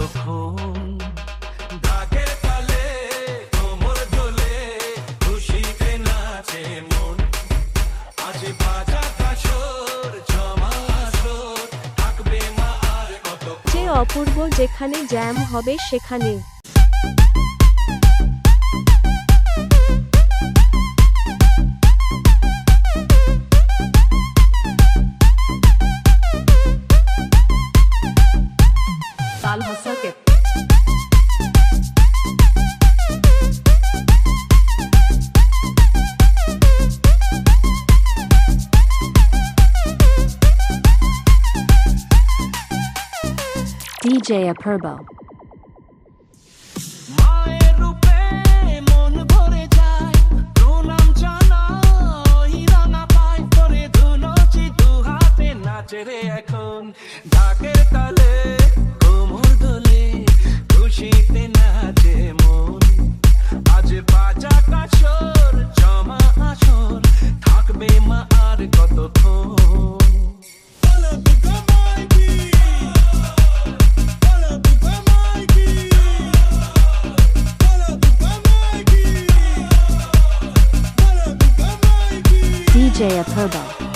তখন তালে কোমর দোলে খুশিতে নাচে মন। আজ বাজা কাশর, জমা আসর থাকবে মা আর যে অপূর্ব যেখানে জ্যাম হবে সেখানে। হাতে নাচে রে এখন। ঢাকের তালে কোমর দোলে খুশিতে নাচে মন। আজ বাজা কাছর জমা আসর, থাকবে মা আর কতক্ষণ? DJ Aperbo.